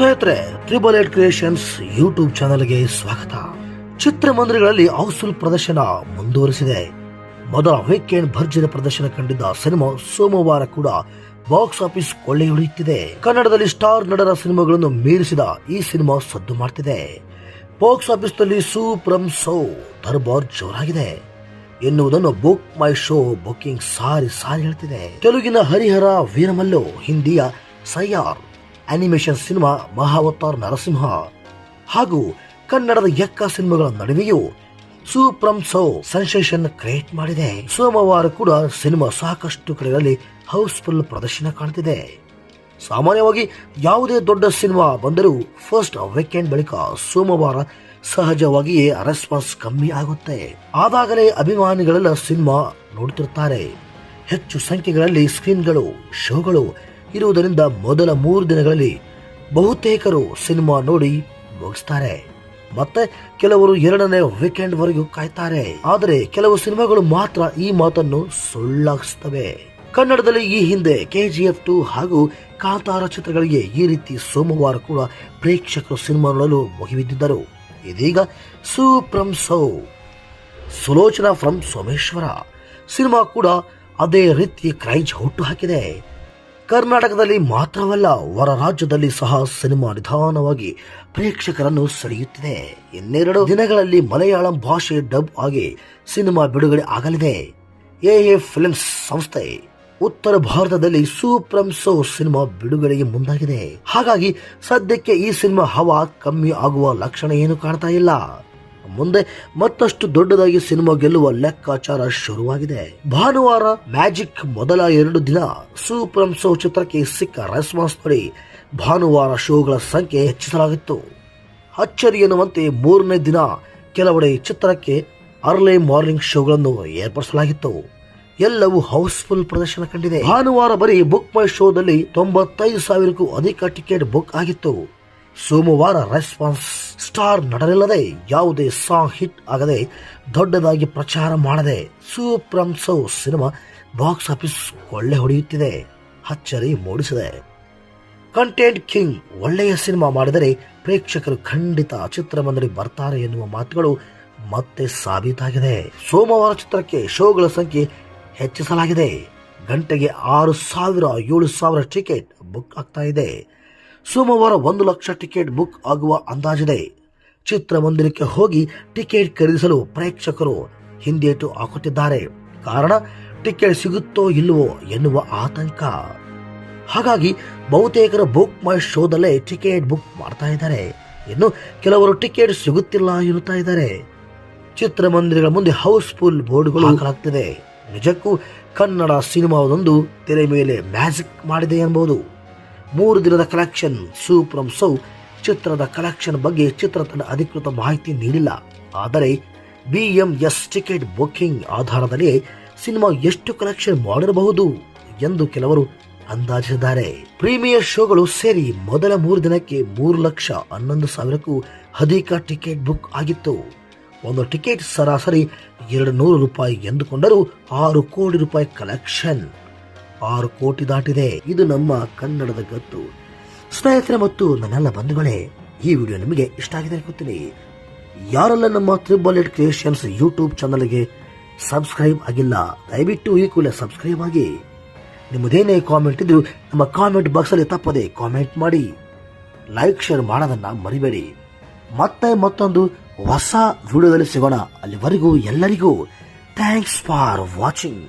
ಸ್ನೇಹಿತರೆ triple eight creations YouTube ಚಾನಲ್ಗೆ ಸ್ವಾಗತ. ಚಿತ್ರಮಂದಿರಗಳಲ್ಲಿ ಹೌಸ್ಫುಲ್ ಪ್ರದರ್ಶನ ಮುಂದುವರಿಸಿದೆ. ಮೊದಲ ವೀಕೆಂಡ್ ಭರ್ಜರಿ ಪ್ರದರ್ಶನ ಕಂಡಿದ್ದ ಸಿನಿಮಾ ಸೋಮವಾರ ಕೂಡ ಬಾಕ್ಸ್ ಆಫೀಸ್ ಕೊಳ್ಳೆ ಹೊಡೆಯುತ್ತಿದೆ ಕನ್ನಡದಲ್ಲಿ ಸ್ಟಾರ್ ನಡರ ಸಿನಿಮಾಗಳನ್ನು ಮೀರಿಸಿದ ಈ ಸಿನಿಮಾ ಸದ್ದು ಮಾಡ್ತಿದೆ. ಬಾಕ್ಸ್ ಆಫೀಸ್ನಲ್ಲಿ ಸೂಪ್ರಮ್ ಸೋ, ದರ್ಬಾರ್ ಜೋರಾಗಿದೆ. ಎನ್ನುವುದನ್ನು book my show booking sorry sorry ಹೇಳ್ತಿದೆ. ತೆಲುಗಿನ ಹರಿಹರ ವೀರಮಲ್ಲು, ಹಿಂದಿಯ ಸಯ್ಯಾರ್ ಅನಿಮೇಷನ್ ಸಿನಿಮಾ ಮಹಾವತಾರ್ ನರಸಿಂಹ ಹಾಗೂ ಕನ್ನಡದ ಎಕ್ಕ ಸಿನಿಮಾಗಳ ನಡುವೆಯೂ ಸೂಪ್ರಮ್ ಸೌ ಸೆನ್ಸೇಷನ್ ಕ್ರಿಯೇಟ್ ಮಾಡಿದೆ. ಸೋಮವಾರ ಕೂಡ ಸಿನಿಮಾ ಸಾಕಷ್ಟು ಕಡೆಗಳಲ್ಲಿ ಹೌಸ್ಫುಲ್ ಪ್ರದರ್ಶನ ಕಾಣ್ತಿದೆ. ಸಾಮಾನ್ಯವಾಗಿ ಯಾವುದೇ ದೊಡ್ಡ ಸಿನಿಮಾ ಬಂದರೂ ಫಸ್ಟ್ ವೀಕೆಂಡ್ ಬಳಿಕ ಸೋಮವಾರ ಸಹಜವಾಗಿಯೇ ರೆಸ್ಪಾನ್ಸ್ ಕಮ್ಮಿ ಆಗುತ್ತೆ. ಆದಾಗಲೇ ಅಭಿಮಾನಿಗಳೆಲ್ಲ ಸಿನಿಮಾ ನೋಡುತ್ತಿರುತ್ತಾರೆ ಹೆಚ್ಚು ಸಂಖ್ಯೆಗಳಲ್ಲಿ ಸ್ಕ್ರೀನ್ಗಳು ಶೋಗಳು ಇರುವುದರಿಂದ ಮೊದಲ ಮೂರು ದಿನಗಳಲ್ಲಿ ಬಹುತೇಕರು ಸಿನಿಮಾ ನೋಡಿ ಮುಗಿಸ್ತಾರೆ. ಮತ್ತೆ ಕೆಲವರು ಎರಡನೇ ವೀಕೆಂಡ್ ವರೆಗೂ ಕಾಯ್ತಾರೆ. ಆದರೆ ಕೆಲವು ಸಿನಿಮಾಗಳು ಮಾತ್ರ ಈ ಮಾತನ್ನು ಸುಳ್ಳಾಗಿಸುತ್ತವೆ ಕನ್ನಡದಲ್ಲಿ ಈ ಹಿಂದೆ ಕೆಜಿಎಫ್ ಟು ಹಾಗೂ ಕಾಂತಾರ ಚಿತ್ರಗಳಿಗೆ ಈ ರೀತಿ ಸೋಮವಾರ ಕೂಡ ಪ್ರೇಕ್ಷಕರು ಸಿನಿಮಾ ನೋಡಲು ಮುಗಿಬಿದ್ದಿದ್ದರು. ಇದೀಗ ಸುಪ್ರಂ ಸೌ ಸುಲೋಚನಾ ಫ್ರಮ್ ಸೋಮೇಶ್ವರ. ಸಿನಿಮಾ ಕೂಡ ಅದೇ ರೀತಿ ಕ್ರೈಜ್ ಹುಟ್ಟು ಹಾಕಿದೆ. ಕರ್ನಾಟಕದಲ್ಲಿ ಮಾತ್ರವಲ್ಲ, ಹೊರ ರಾಜ್ಯದಲ್ಲಿ ಸಹ ಸಿನಿಮಾ ನಿಧಾನವಾಗಿ ಪ್ರೇಕ್ಷಕರನ್ನು ಸೆಳೆಯುತ್ತಿದೆ. ಇನ್ನೆರಡು ದಿನಗಳಲ್ಲಿ ಮಲಯಾಳಂ ಭಾಷೆ ಡಬ್ ಆಗಿ ಸಿನಿಮಾ ಬಿಡುಗಡೆ ಆಗಲಿದೆ. ಎ ಎ ಫಿಲ್ಮ್ಸ್ ಸಂಸ್ಥೆ ಉತ್ತರ ಭಾರತದಲ್ಲಿ ಸೂಪ್ರಮ್ ಸೋ ಸಿನಿಮಾ ಬಿಡುಗಡೆಗೆ ಮುಂದಾಗಿದೆ. ಹಾಗಾಗಿ ಸದ್ಯಕ್ಕೆ ಈ ಸಿನಿಮಾ ಹವಾ ಕಮ್ಮಿ ಆಗುವ ಲಕ್ಷಣ ಏನು ಕಾಣ್ತಾ ಇಲ್ಲ. ಮುಂದೆ ಮತ್ತಷ್ಟು ದೊಡ್ಡದಾಗಿ ಸಿನಿಮಾ ಗೆಲ್ಲುವ ಲೆಕ್ಕಾಚಾರ ಶುರುವಾಗಿದೆ. ಭಾನುವಾರ ಮ್ಯಾಜಿಕ್ ಮೊದಲ ಎರಡು ದಿನ ಸೂಪರ್ ಸೋ ಚಿತ್ರಕ್ಕೆ ಸಿಕ್ಕ ರೆಸ್ಪಾನ್ಸ್ ನೋಡಿ ಭಾನುವಾರ ಶೋಗಳ ಸಂಖ್ಯೆ ಹೆಚ್ಚಿಸಲಾಗಿತ್ತು. ಅಚ್ಚರಿ ಎನ್ನುವಂತೆ ಮೂರನೇ ದಿನ ಕೆಲವೆಡೆ ಚಿತ್ರಕ್ಕೆ ಅರ್ಲಿ ಮಾರ್ನಿಂಗ್ ಶೋಗಳನ್ನು ಏರ್ಪಡಿಸಲಾಗಿತ್ತು. ಎಲ್ಲವೂ ಹೌಸ್ಫುಲ್ ಪ್ರದರ್ಶನ ಕಂಡಿದೆ. ಭಾನುವಾರ ಬರೀ ಬುಕ್ ಮೈ ಶೋದಲ್ಲಿ ತೊಂಬತ್ತೈದು ಸಾವಿರಕ್ಕೂ ಅಧಿಕ ಟಿಕೆಟ್ ಬುಕ್ ಆಗಿತ್ತು. ಸೋಮವಾರ ರೆಸ್ಪಾನ್ಸ್ ಸ್ಟಾರ್ ನಟರಿಲ್ಲದೆ ಯಾವುದೇ ಸಾಂಗ್ ಹಿಟ್ ಆಗದೆ ದೊಡ್ಡದಾಗಿ ಪ್ರಚಾರ ಮಾಡದೆ ಸೂಪ್ರಂ ಸೌ ಸಿನಿಮಾ ಬಾಕ್ಸ್ ಆಫೀಸ್ ಕೊಳ್ಳೆ ಹೊಡೆಯುತ್ತಿದೆ. ಅಚ್ಚರಿ ಮೂಡಿಸಿದೆ. ಕಂಟೆಂಟ್ ಕಿಂಗ್ ಒಳ್ಳೆಯ ಸಿನಿಮಾ ಮಾಡಿದರೆ ಪ್ರೇಕ್ಷಕರು ಖಂಡಿತ ಚಿತ್ರಮಂದಿರ ಬರ್ತಾರೆ ಎನ್ನುವ ಮಾತುಗಳು ಮತ್ತೆ ಸಾಬೀತಾಗಿದೆ. ಸೋಮವಾರ ಚಿತ್ರಕ್ಕೆ ಶೋಗಳ ಸಂಖ್ಯೆ ಹೆಚ್ಚಿಸಲಾಗಿದೆ. ಗಂಟೆಗೆ ಆರು ಸಾವಿರ ಏಳು ಸಾವಿರ ಟಿಕೆಟ್ ಬುಕ್ ಆಗ್ತಾ ಇದೆ. ಸೋಮವಾರ ಒಂದು ಲಕ್ಷ ಟಿಕೆಟ್ ಬುಕ್ ಆಗುವ ಅಂದಾಜಿದೆ. ಚಿತ್ರಮಂದಿರಕ್ಕೆ ಹೋಗಿ ಟಿಕೆಟ್ ಖರೀದಿಸಲು ಪ್ರೇಕ್ಷಕರು ಹಿಂದೇಟು ಹಾಕುತ್ತಿದ್ದಾರೆ. ಕಾರಣ, ಟಿಕೆಟ್ ಸಿಗುತ್ತೋ ಇಲ್ಲವೋ ಎನ್ನುವ ಆತಂಕ. ಹಾಗಾಗಿ ಬಹುತೇಕರ ಬುಕ್ ಮೈ ಶೋದಲ್ಲೇ ಟಿಕೆಟ್ ಬುಕ್ ಮಾಡ್ತಾ ಇದ್ದಾರೆ. ಇನ್ನು ಕೆಲವರು ಟಿಕೆಟ್ ಸಿಗುತ್ತಿಲ್ಲ ಎನ್ನುತ್ತಾ ಇದ್ದಾರೆ. ಚಿತ್ರಮಂದಿರಗಳ ಮುಂದೆ ಹೌಸ್ಫುಲ್ ಬೋರ್ಡ್ಗಳು ಹಾಕಲಾಗ್ತಿದೆ. ನಿಜಕ್ಕೂ ಕನ್ನಡ ಸಿನಿಮಾವೊಂದು ತೆರೆ ಮೇಲೆ ಮ್ಯಾಜಿಕ್ ಮಾಡಿದೆ ಎನ್ಬಹುದು ಮೂರು ದಿನದ ಕಲೆಕ್ಷನ್ ಸೂಪ್ರಂ ಸೌ ಚಿತ್ರದ ಕಲೆಕ್ಷನ್ ಬಗ್ಗೆ ಚಿತ್ರತಂಡ ಅಧಿಕೃತ ಮಾಹಿತಿ ನೀಡಿಲ್ಲ. ಆದರೆ ಬಿಎಂಎಸ್ ಟಿಕೆಟ್ ಬುಕಿಂಗ್ ಆಧಾರದಲ್ಲಿ ಸಿನಿಮಾ ಎಷ್ಟು ಕಲೆಕ್ಷನ್ ಮಾಡಿರಬಹುದು ಎಂದು ಕೆಲವರು ಅಂದಾಜಿಸಿದ್ದಾರೆ. ಪ್ರೀಮಿಯರ್ ಶೋಗಳು ಸೇರಿ ಮೊದಲ ಮೂರು ದಿನಕ್ಕೆ ಮೂರು ಲಕ್ಷ ಹನ್ನೊಂದು ಸಾವಿರಕ್ಕೂ ಅಧಿಕ ಟಿಕೆಟ್ ಬುಕ್ ಆಗಿತ್ತು. ಒಂದು ಟಿಕೆಟ್ ಸರಾಸರಿ ಎರಡು ನೂರು ರೂಪಾಯಿ ಎಂದುಕೊಂಡರೂ ಆರು ಕೋಟಿ ರೂಪಾಯಿ ಕಲೆಕ್ಷನ್ ಆರು ಕೋಟಿ ದಾಟಿದೆ. ಇದು ನಮ್ಮ ಕನ್ನಡದ ಗತ್ತು. ಸ್ನೇಹಿತರೆ ಮತ್ತು ನನ್ನೆಲ್ಲ ಬಂಧುಗಳೇ, ಈ ವಿಡಿಯೋ ನಿಮಗೆ ಇಷ್ಟ ಆಗಿದೆ ಅನ್ಕೋತೀನಿ. ಯಾರೆಲ್ಲ ನಮ್ಮ ತ್ರಿಬಲ್ ಏಟ್ ಕ್ರಿಯೇಷನ್ಸ್ ಯೂಟ್ಯೂಬ್ ಚಾನಲ್ಗೆ ಸಬ್ಸ್ಕ್ರೈಬ್ ಆಗಿಲ್ಲ, ದಯವಿಟ್ಟು ಈ ಕೂಡಲೇ ಸಬ್ಸ್ಕ್ರೈಬ್ ಆಗಿ. ನಿಮ್ಮದೇನೇ ಕಾಮೆಂಟ್ ಇದ್ರು ನಮ್ಮ ಕಾಮೆಂಟ್ ಬಾಕ್ಸಲ್ಲಿ ತಪ್ಪದೆ ಕಾಮೆಂಟ್ ಮಾಡಿ. ಲೈಕ್, ಶೇರ್ ಮಾಡೋದನ್ನ ಮರಿಬೇಡಿ. ಮತ್ತೆ ಮತ್ತೊಂದು ಹೊಸ ವಿಡಿಯೋದಲ್ಲಿ ಸಿಗೋಣ. ಅಲ್ಲಿವರೆಗೂ ಎಲ್ಲರಿಗೂ ಥ್ಯಾಂಕ್ಸ್ ಫಾರ್ ವಾಚಿಂಗ್.